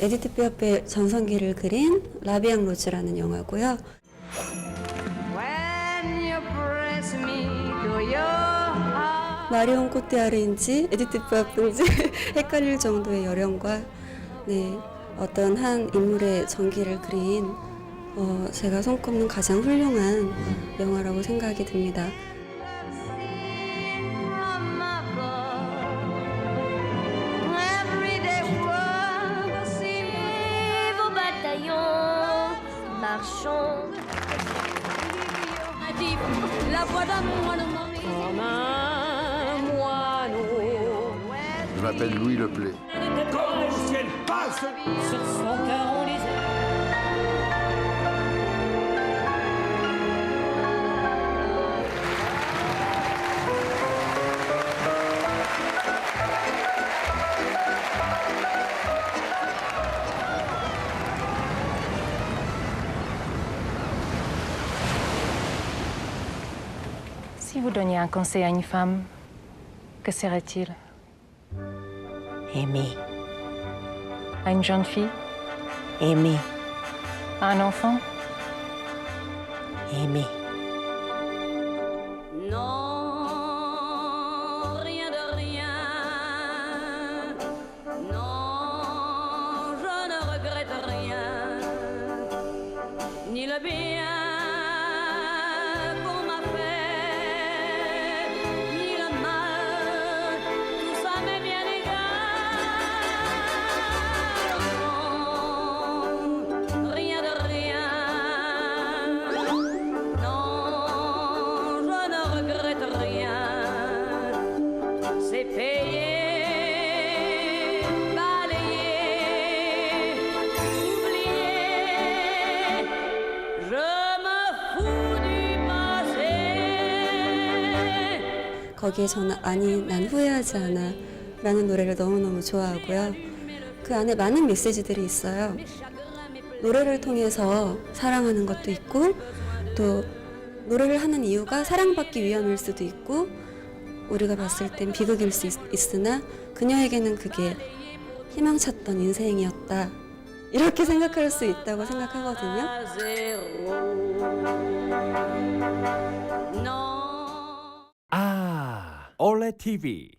에디트 피아프의 전성기를 그린 라비앙 로즈라는 영화고요. 마리온 코테아르인지 에디트 피아프인지 헷갈릴 정도의 여령과 네, 어떤 한 인물의 전기를 그린 어, 제가 손꼽는 가장 훌륭한 영화라고 생각이 듭니다. La marchons. Comme un moineau. Je m'appelle Louis le ciel passe. Si vous donniez un conseil à une femme, que serait-il? Aimer, À une jeune fille? Aimer, À un enfant? Aimer. 거기에 저는 아니 난 후회하지 않아 라는 노래를 너무너무 좋아하고요. 그 안에 많은 메시지들이 있어요. 노래를 통해서 사랑하는 것도 있고 또 노래를 하는 이유가 사랑받기 위함일 수도 있고 우리가 봤을 땐 비극일 수 있, 있으나 그녀에게는 그게 희망찼던 인생이었다. 이렇게 생각할 수 있다고 생각하거든요. 올레 TV.